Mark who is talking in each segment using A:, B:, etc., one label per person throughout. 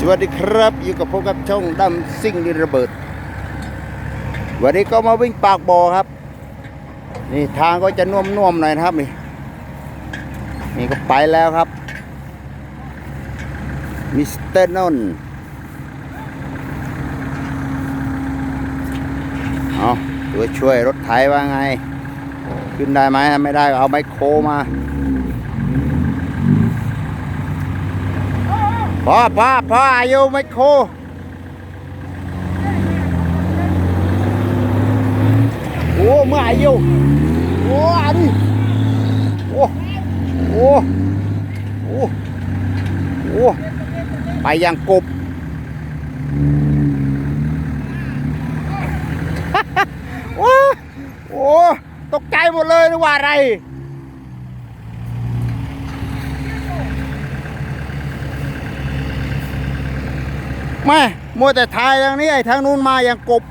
A: สวัสดีครับ อยู่กับผมกับช่องดำซิ่งดินระเบิด วันนี้ก็มาวิ่งปากบ่อครับ นี่ทางก็จะน่วมๆหน่อยนะครับนี่นี่ก็ไปแล้วครับมิสเตอร์นนท์เอาตัวช่วยรถไถว่าไง ขึ้นได้ไหมไม่ได้ก็เอาไมโครมา พ่อพ่อพ่ออายุไมโคโอ้เมื่ออายุโอ้อันนี้โอ้โอ้โอ้โอ้ไปยังกบโอ้โอ้ตกใจหมดเลยนึกว่าอะไร แม่มัวแต่ทายอย่างนี้ไอ้ทางนู้นมาอย่างกบ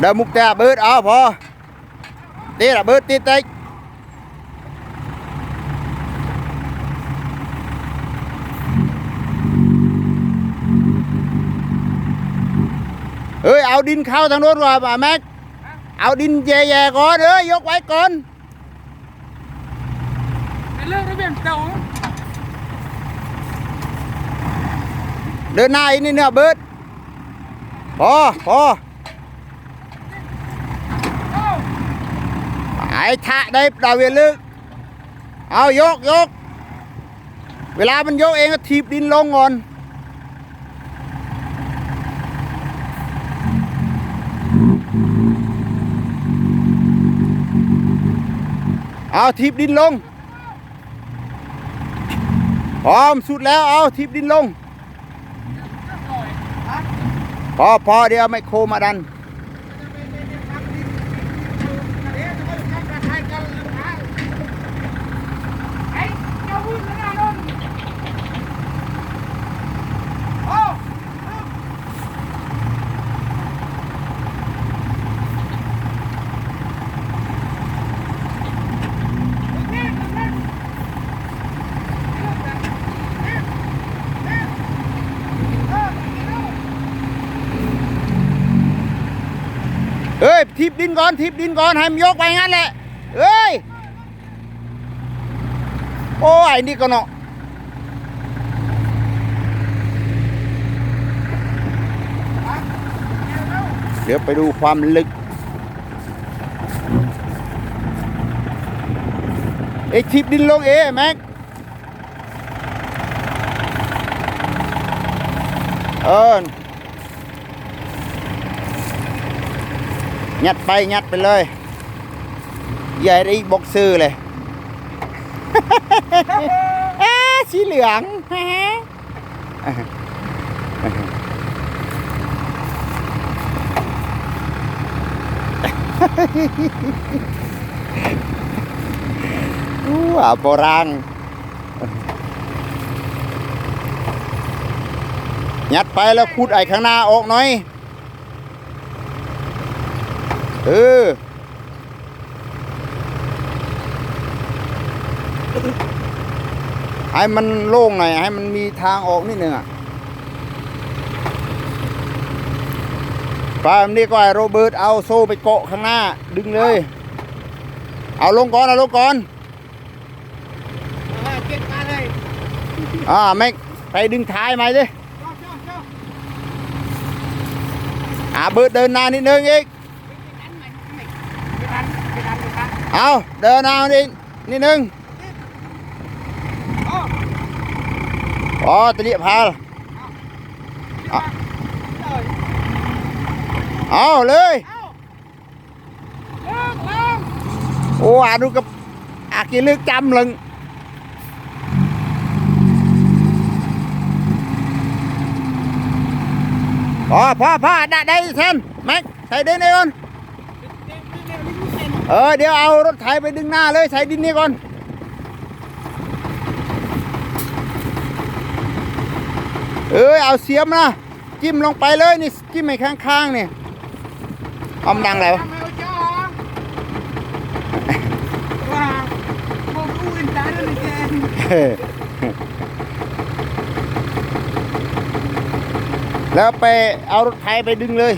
A: เดินมุกแต่เบิดเอาพอตีละเบิดตีเต็ก เอ้ยเอาดินเข้าทางโน้นว่าป่ะแม็กเอาดินแย่ๆก่อนเอ้ยยกไว้ก่อน
B: เป็นเรื่องระเบียบเก่า
A: เดินหน้าอีกนิดเนี่ยเบิร์ดพอพอไอ้ทะได้ดาวเวียนลึกเอายกยก เวลามันยกเองก็ถีบดินลงก่อน เอาทิบดินลงพร้อมสุดแล้วเอาทิบดินลง พอพอเดี๋ยวไมโครมาดัน
B: ไอ้เจ้าวุ่นนะนนโอ้
A: เอ้ยทิ บดินก่อนทิบดินก่อนให้มันยกไปงั้นแหละเอ้ยโอ้ยนี่ก็เนาะเดี๋ยวไปดูความลึก เอ้ทิบดินลงเอ้แม็ก เออ ยัดไปยัดไปเลย ใหญ่ได้บกซื้อเลยเอ๊สีเหลืองฮะอู้อะโบราณยัดไปแล้วขุดไอ้ข้างหน้าออกหน่อย เออให้มันโล่งหน่อยให้มันมีทางออกนิดนึงอะปามนี่ก็ให้โรเบิร์ตเอาโซ่ไปเกาะข้างหน้า ดึงเลย เอาลงก่อน เอาลงก่อน
B: เก็บมาเลย
A: อ่าแม็กไปดึงท้ายมาสิ
B: เจ้าเจ้าเจ้า
A: อ่าเบิร์ตเดินหน้านิดนึงอีก
B: ไม่ทันไม่ทันไม่ทัน
A: เอาเดินหน้านิดนิดนึง
B: โอ้
A: อ๋อตะเลียพาล
B: เลย
A: เอาเลย
B: ว้าเลิกเลิก
A: โอ้อาดูกับอากิลึกจำลึงพอพ่อพ่อได้ได้เซนแม็กใส่ดินนี่ก่อน เออเดี๋ยวเอารถไถไปดึงหน้าเลยใส่ดินนี่ก่อน เออเอาเสียมนะจิ้มลงไปเลยนี่จิ้มไปข้างๆนี่เอามันดังอะไรวะ
B: แล้ว
A: ไปเอารถไถไปดึงเลย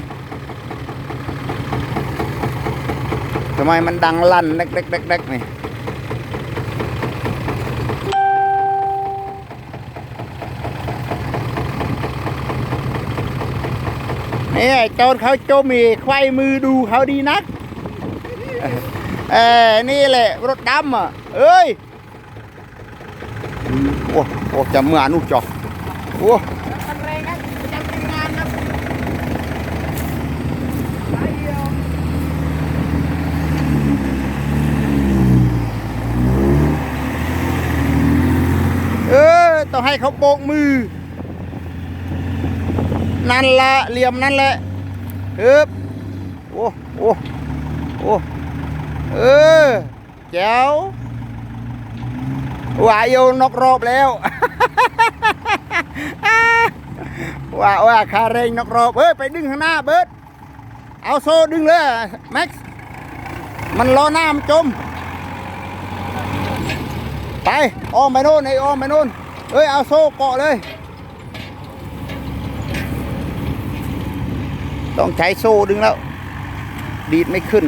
A: ทำไมมันดังลั่นเด็กเด็กเด็กเด็กนี่นี่ไอ้โจนเขาโจมีไขว้มือดูเขาดีนัก เออนี่แหละ รถดำอะ เอ้ย โอ้โอ้จะเมื่อนุจอกโอ้
B: ทำแรงครับจะเป็นงานครับไปเดียว
A: เออ ต้องให้ เขาโบกมือ นั่นละเหลี่ยมนั่นแหละเอ๊บโอ้โอ้โอ้เออแจ๋วว่าโยนกรอบแล้วว่าว่าคาเรงนกรอบเอ้ยไปดึงข้างหน้าเบิร์ดเอาโซ่ดึงเลยแม็กซ์มันล้อหน้ามันจม ไปอ้อมไปโน่นไอ้อ้อมไปโน่น เอ้ย เอาโซ่เกาะเลย ต้องใช้โซ่ดึงแล้ว ดีดไม่ขึ้น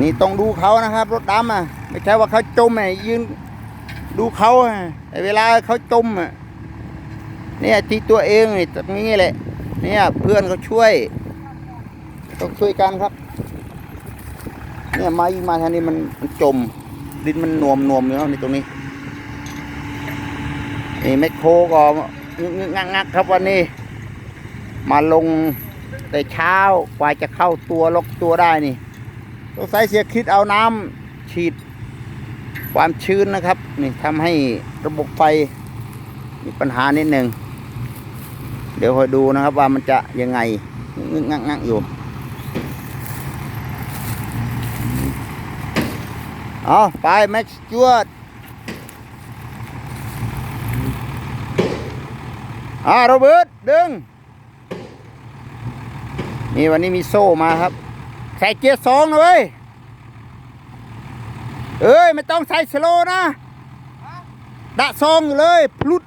A: นี่ต้องดูเขานะครับ รถดำอะ ไม่ใช่ว่าเขาจมอะยืนดูเขาอะเวลาเขาจมอะเนี่ยที่ตัวเองนี่ตรงนี้แหละ เนี่ยเพื่อนเขาช่วย ต้องช่วยกันครับ เนี่ยมาอีกมาทางนี้มันมันจม ดินมันนวมนวมอยู่แล้วในตรงนี้นี่แมคโครก็งึกงึกงักงักครับวันนี้ มาลงแต่เช้ากว่าจะเข้าตัวล็อกตัวได้นี่ต้องใส่เสียคิดเอาน้ำฉีดความชื้นนะครับ นี่ทำให้ระบบไฟมีปัญหานิดหนึ่งเดี๋ยวคอยดูนะครับว่ามันจะยังไงงึกงักงักอยู่ เอาไปแม็กซ์จวดอ่าโรเบิร์ตดึง นี่วันนี้มีโซ่มาครับ ใส่เกียร์สองนะเว้ย เอ้ย ไม่ต้องใส่สโลนะ ดะซองอยู่เลย พลุด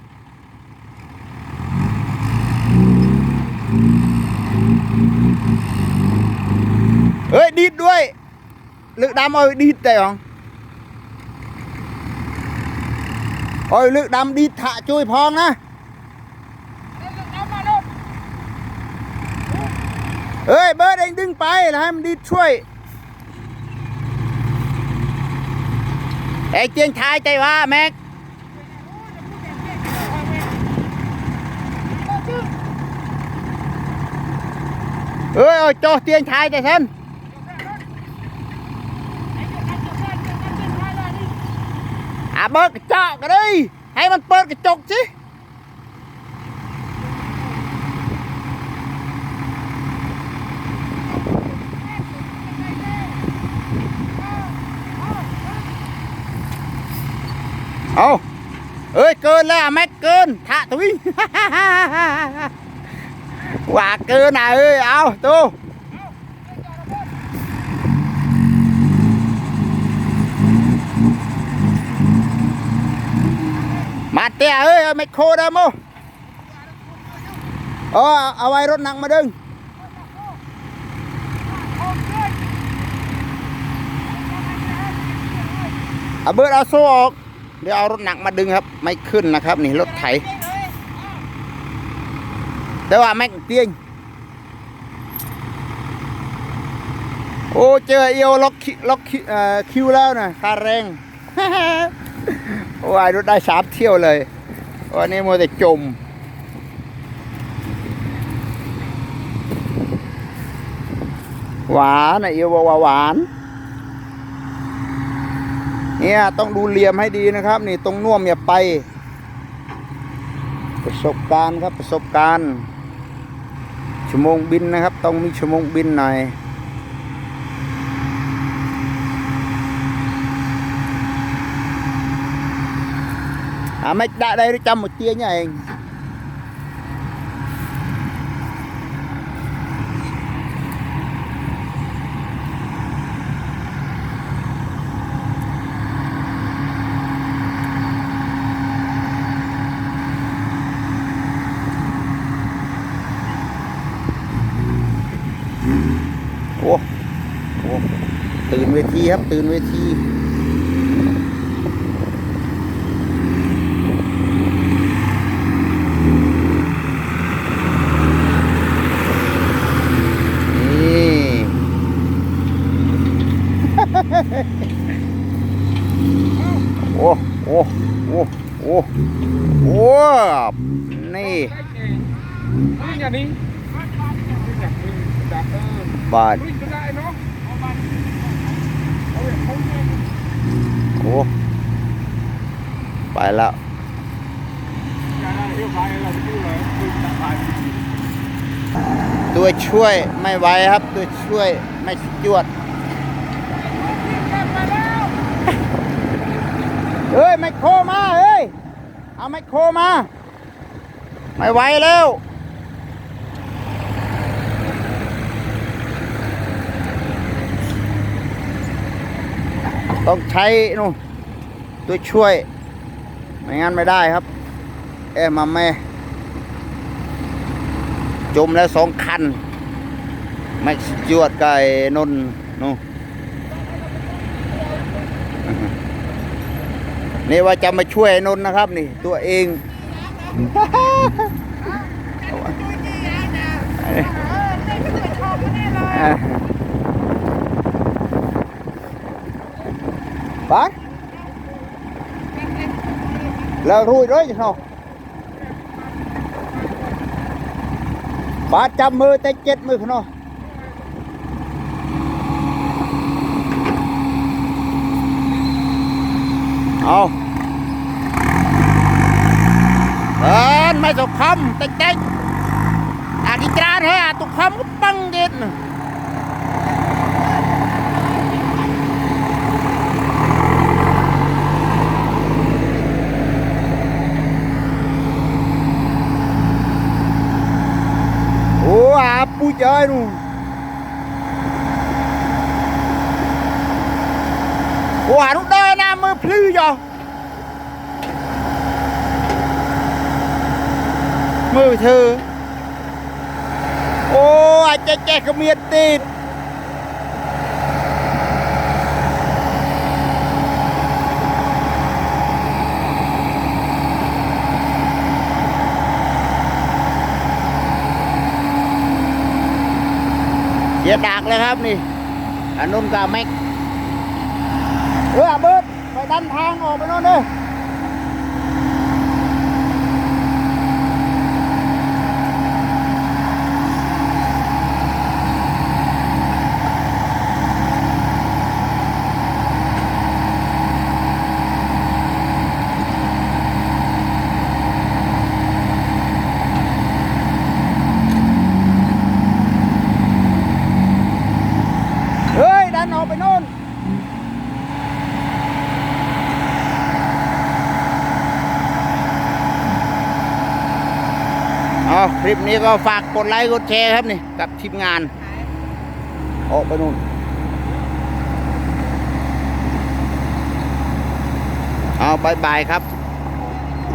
A: เฮ้ย ดีดด้วย ลึกดำเอ้ยดีดแต่หรอ เอ้ยลึกดำดีถะช่วยพองนะ
B: เอ้
A: ยเบิร์ดเองดึงไปแล้วให้มันดีช่วยไอ้เจียงชายใจว่าแม็กเอ้ยเอาโจเตียงชายแต่ท่านอะ เบิร์ดกระจกกันเลยให้มันเปิดกระจกสิเอาเอ้ยเกินแล้วอะแม็กเกินทะทุยว่าเกินอะเอ้ยเอาตู มาเตี้ยเอ้ยเอาแมคโครเด้อโมเออเอาไว้รถหนักมาดึงเอาเบิร์ดเอาโซ่ออก เดี๋ยวเอารถหนักมาดึงครับ ไม่ขึ้นนะครับ นี่รถไถแต่ว่าแม็กเตียงโอ้เจอเอวล็อกล็อกคิเอ่อคิวแล้วนะคาแรง โอ้ยรถได้สามเที่ยวเลย วันนี้มัวแต่จม หวานนะเอวบอกว่าหวาน เนี่ยต้องดูเหลี่ยมให้ดีนะครับ นี่ตรงน่วมอย่าไป ประสบการณ์ครับประสบการณ์ ชั่วโมงบินนะครับ ต้องมีชั่วโมงบินหน่อย à mấy đã đây nó trăm một chia nha anh Ủa, Ủa. ตื่นเวทีครับ ตื่นเวที
B: เนี่ย
A: โอ้ไปแล้วตัวช่วยไม่ไหวครับ ตัวช่วยไม่จวดเฮ้ย ไมคโครมาเฮ้ย เอาไมคโครมา ไม่ไหวแล้ว ต้องใช้นู่นตัวช่วย ไม่งั้นไม่ได้ครับ เอ้มาแม่จมแล้วสองคันแม็กซ์จวดกับไอ้นนท์นู่นนี่ว่าจะมาช่วยไอ้นนท์นะครับ นี่ ตัวเอง Bác Là rùi rồi chứ sao Ba trăm mươi tới chết mươi không nào เอาเอินไม่สุกคำเต็กเต็กอากิจานเฮ้ยตุกคำก็ปังเด็ดน่ะโอ้ อาปูเจยนู่น Ủa nó đơ nam mơ plư rồi Mơ thư Ô à chết chết có miệt tịt Chia đạc lên ครับนี่อันนู้นกับแม็กเออเบิดไปดันทางออกไปโน่นเลยเฮ้ย ดันออกไปโน่น เอาค ลิปนี้ก็ฝากกดไลค์กดแชร์ครับนี่กับทีมงานออกไปนู่นเอาบายบายครับ